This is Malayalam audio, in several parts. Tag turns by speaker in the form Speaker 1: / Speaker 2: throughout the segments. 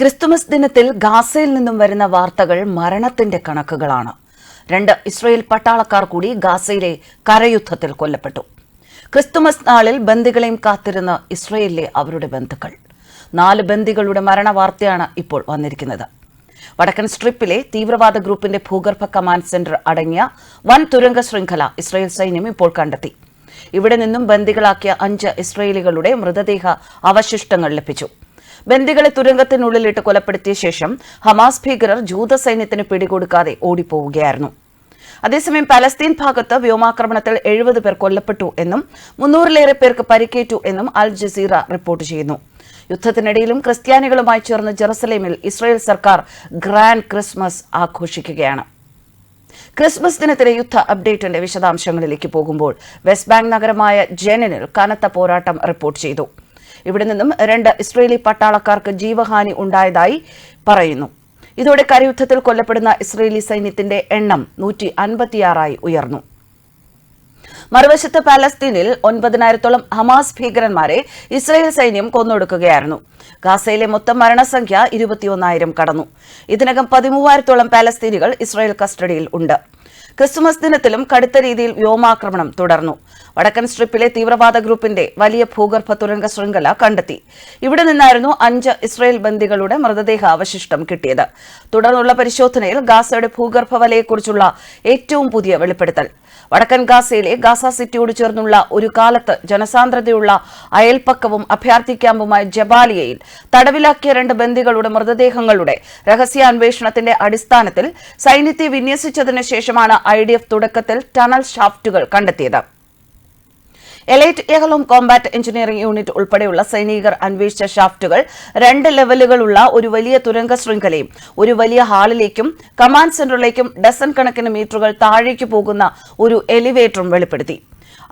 Speaker 1: ക്രിസ്തുമസ് ദിനത്തിൽ ഗാസയിൽ നിന്നും വരുന്ന വാർത്തകൾ മരണത്തിന്റെ കണക്കുകളാണ്. രണ്ട് ഇസ്രയേൽ പട്ടാളക്കാർ കൂടി ഗാസയിലെ കരയുദ്ധത്തിൽ കൊല്ലപ്പെട്ടു. ക്രിസ്തുമസ് നാളിൽ ബന്ദികളെയും കാത്തിരുന്ന ഇസ്രയേലിലെ അവരുടെ ബന്ധുക്കൾ. നാല് ബന്ദികളുടെ മരണ വാർത്തയാണ് ഇപ്പോൾ വന്നിരിക്കുന്നത്. വടക്കൻ സ്ട്രിപ്പിലെ തീവ്രവാദ ഗ്രൂപ്പിന്റെ ഭൂഗർഭ കമാൻഡ് സെന്റർ അടങ്ങിയ വൻ തുരങ്ക ശൃംഖല ഇസ്രയേൽ സൈന്യം ഇപ്പോൾ കണ്ടെത്തി. ഇവിടെ നിന്നും ബന്ദികളാക്കിയ അഞ്ച് ഇസ്രയേലികളുടെ മൃതദേഹ അവശിഷ്ടങ്ങൾ ലഭിച്ചു. ബന്ദികളെ തുരങ്കത്തിനുള്ളിലിട്ട് കൊലപ്പെടുത്തിയ ശേഷം ഹമാസ് ഭീകരർ ജൂത സൈന്യത്തിന് പിടികൊടുക്കാതെ ഓടിപ്പോവുകയായിരുന്നു. അതേസമയം പലസ്തീൻ ഭാഗത്ത് വ്യോമാക്രമണത്തിൽ എഴുപത് പേർ കൊല്ലപ്പെട്ടു എന്നും മുന്നൂറിലേറെ പേർക്ക് പരിക്കേറ്റു എന്നും അൽ ജസീറ റിപ്പോർട്ട് ചെയ്യുന്നു. യുദ്ധത്തിനിടയിലും ക്രിസ്ത്യാനികളുമായി ചേർന്ന് ജെറുസലേമിൽ ഇസ്രായേൽ സർക്കാർ ഗ്രാൻഡ് ക്രിസ്മസ് ആഘോഷിക്കുകയാണ്. ക്രിസ്മസ് ദിനത്തിലെ യുദ്ധ അപ്ഡേറ്റിന്റെ വിശദാംശങ്ങളിലേക്ക് പോകുമ്പോൾ വെസ്റ്റ് ബാങ്ക് നഗരമായ ജെനിനിൽ കനത്ത പോരാട്ടം റിപ്പോർട്ട് ചെയ്തു. ഇവിടെ നിന്നും രണ്ട് ഇസ്രയേലി പട്ടാളക്കാർക്ക് ജീവഹാനി ഉണ്ടായതായി പറയുന്നു. ഇതോടെ കരയുദ്ധത്തിൽ കൊല്ലപ്പെടുന്ന ഇസ്രയേലി സൈന്യത്തിന്റെ എണ്ണം നൂറ്റി അൻപത്തിയാറായി ഉയർന്നു. മറുവശത്ത് പാലസ്തീനിൽ ഒൻപതിനായിരത്തോളം ഹമാസ് ഭീകരന്മാരെ ഇസ്രായേൽ സൈന്യം കൊന്നൊടുക്കുകയായിരുന്നു. ഗാസയിലെ മൊത്തം മരണസംഖ്യ ഇരുപത്തിയൊന്നായിരം കടന്നു. ഇതിനകം പതിമൂവായിരത്തോളം പാലസ്തീനികൾ ഇസ്രായേൽ കസ്റ്റഡിയിൽ ഉണ്ട്. ക്രിസ്തുമസ് ദിനത്തിലും കടുത്ത രീതിയിൽ വ്യോമാക്രമണം തുടർന്നു. വടക്കൻ സ്ട്രിപ്പിലെ തീവ്രവാദ ഗ്രൂപ്പിന്റെ വലിയ ഭൂഗർഭ തുരങ്ക ശൃംഖല കണ്ടെത്തി. ഇവിടെ നിന്നായിരുന്നു അഞ്ച് ഇസ്രയേൽ ബന്ദികളുടെ മൃതദേഹ അവശിഷ്ടം കിട്ടിയത്. തുടർന്നുള്ള പരിശോധനയിൽ ഗാസയുടെ ഭൂഗർഭ വലയെക്കുറിച്ചുള്ള ഏറ്റവും പുതിയ വെളിപ്പെടുത്തൽ. വടക്കൻ ഗാസയിലെ ഗാസ സിറ്റിയോട് ചേർന്നുള്ള ഒരു കാലത്ത് ജനസാന്ദ്രതയുള്ള അയൽപ്പക്കവും അഭയാർത്ഥി ക്യാമ്പുമായ ജബാലിയയിൽ തടവിലാക്കിയ രണ്ട് ബന്ദികളുടെ മൃതദേഹങ്ങളുടെ രഹസ്യാന്വേഷണത്തിന്റെ അടിസ്ഥാനത്തിൽ സൈന്യത്തെ വിന്യസിച്ചതിനു ശേഷമാണ് ഐ ഡി എഫ് തുടക്കത്തിൽ ടണൽ ഷാഫ്റ്റുകൾ കണ്ടെത്തിയത്. Elite Yahalom combat engineering unit ഉൾപ്പെടെയുള്ള സൈനികർ അന്വേഷിച്ച ഷാഫ്റ്റുകൾ രണ്ട് ലെവലുകളുള്ള ഒരു വലിയ തുരങ്ക ശൃംഖലയും ഒരു വലിയ ഹാളിലേക്കും കമാൻഡ് സെന്ററിലേക്കും ഡസൻ കണക്കിന് മീറ്ററുകൾ താഴേക്ക് പോകുന്ന ഒരു എലിവേറ്ററും വെളിപ്പെടുത്തി.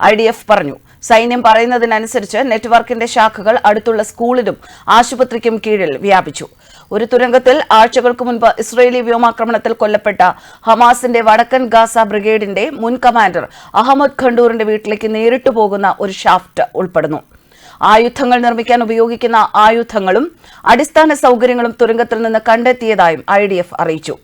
Speaker 1: ഐ ഡി എഫ് പറഞ്ഞു സൈന്യം പറയുന്നതിനനുസരിച്ച് നെറ്റ്വർക്കിന്റെ ശാഖകൾ അടുത്തുള്ള സ്കൂളിലും ആശുപത്രിക്കും കീഴിൽ വ്യാപിച്ചു. ഒരു തുരങ്കത്തിൽ ആഴ്ചകൾക്ക് മുൻപ് ഇസ്രയേലി വ്യോമാക്രമണത്തിൽ കൊല്ലപ്പെട്ട ഹമാസിന്റെ വടക്കൻ ഗാസ ബ്രിഗേഡിന്റെ മുൻ കമാൻഡർ അഹമ്മദ് ഖണ്ടൂറിന്റെ വീട്ടിലേക്ക് നേരിട്ട് പോകുന്ന ഒരു ഷാഫ്റ്റ് ഉൾപ്പെടുന്നു. ആയുധങ്ങൾ നിർമ്മിക്കാൻ ഉപയോഗിക്കുന്ന ആയുധങ്ങളും അടിസ്ഥാന സൗകര്യങ്ങളും തുരങ്കത്തിൽ നിന്ന് കണ്ടെത്തിയതായും ഐ അറിയിച്ചു.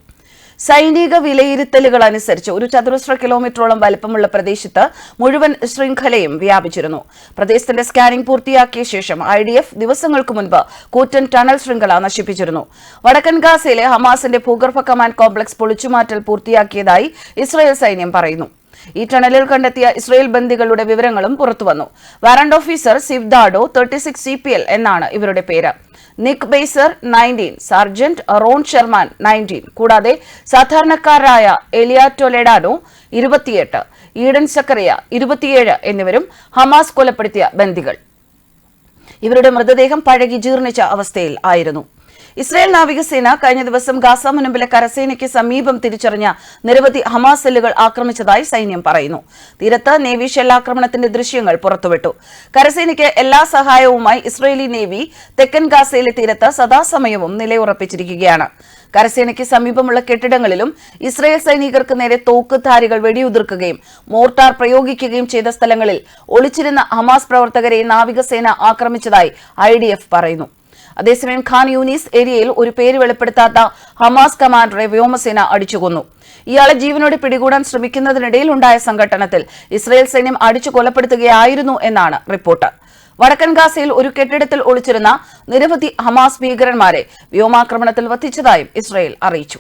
Speaker 1: സൈനിക വിലയിരുത്തലുകൾ അനുസരിച്ച് ഒരു ചതുരശ്ര കിലോമീറ്ററോളം വലിപ്പമുള്ള പ്രദേശത്ത് മുഴുവൻ ശൃംഖലയും വ്യാപിച്ചിരുന്നു. പ്രദേശത്തിന്റെ സ്കാനിംഗ് പൂർത്തിയാക്കിയ ശേഷം ഐ ഡി എഫ് ദിവസങ്ങൾക്ക് മുൻപ് കൂറ്റൻ ടണൽ ശൃംഖല നശിപ്പിച്ചിരുന്നു. വടക്കൻ ഗാസയിലെ ഹമാസിന്റെ ഭൂഗർഭ കമാൻഡ് കോംപ്ലക്സ് പൊളിച്ചുമാറ്റൽ പൂർത്തിയാക്കിയതായി ഇസ്രായേൽ സൈന്യം പറയുന്നു. ഈ ടണലിൽ കണ്ടെത്തിയ ഇസ്രായേൽ ബന്ദികളുടെ വിവരങ്ങളും പുറത്തുവന്നു. Warrant officer Ziv Dado thirty six C P L എന്നാണ് ഇവരുടെ പേര്. Nik Beizer nineteen sergeant Ron Sherman nineteen കൂടാതെ സാധാരണക്കാരായ എലിയ ടൊലെഡാനോ ഇരുപത്തിയെട്ട് ഈഡൻ സക്കറിയ ഇരുപത്തിയേഴ് എന്നിവരും ഹമാസ് കൊലപ്പെടുത്തിയ ബന്ദികൾ. ഇവരുടെ മൃതദേഹം പഴകി ജീർണിച്ച അവസ്ഥയിൽ ആയിരുന്നു. ഇസ്രായേൽ നാവികസേന കഴിഞ്ഞ ദിവസം ഗാസ മുനമ്പിലെ കരസേനയ്ക്ക് സമീപം തിരിച്ചറിഞ്ഞ നിരവധി ഹമാസ് സെല്ലുകൾ ആക്രമിച്ചതായി സൈന്യം പറയുന്നു. തീരത്ത് നേവി ഷെല്ലാക്രമണത്തിന്റെ ദൃശ്യങ്ങൾ പുറത്തുവിട്ടു. കരസേനയ്ക്ക് എല്ലാ സഹായവുമായി ഇസ്രയേലി നേവി തെക്കൻ ഗാസയിലെ തീരത്ത് സദാസമയവും നിലയുറപ്പിച്ചിരിക്കുകയാണ്. കരസേനയ്ക്ക് സമീപമുള്ള കെട്ടിടങ്ങളിലും ഇസ്രയേൽ സൈനികർക്ക് നേരെ തോക്കുധാരികൾ വെടിയുതിർക്കുകയും മോർട്ടാർ പ്രയോഗിക്കുകയും ചെയ്ത സ്ഥലങ്ങളിൽ ഒളിച്ചിരുന്ന ഹമാസ് പ്രവർത്തകരെ നാവികസേന ആക്രമിച്ചതായി ഐ പറയുന്നു. അതേസമയം ഖാൻ യൂനീസ് ഏരിയയിൽ ഒരു പേര് വെളിപ്പെടുത്താത്ത ഹമാസ് കമാൻഡറെ വ്യോമസേന അടിച്ചുകൊന്നു. ഇയാളെ ജീവനോടെ പിടികൂടാൻ ശ്രമിക്കുന്നതിനിടയിൽ ഉണ്ടായ സംഘട്ടനത്തിൽ ഇസ്രയേൽ സൈന്യം അടിച്ചു കൊലപ്പെടുത്തുകയായിരുന്നു എന്നാണ് റിപ്പോർട്ട്. വടക്കൻ ഗാസയിൽ ഒരു കെട്ടിടത്തിൽ ഒളിച്ചിരുന്ന നിരവധി ഹമാസ് ഭീകരന്മാരെ വ്യോമാക്രമണത്തിൽ വധിച്ചതായും ഇസ്രയേൽ അറിയിച്ചു.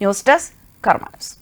Speaker 1: News desk കർമാനസ്.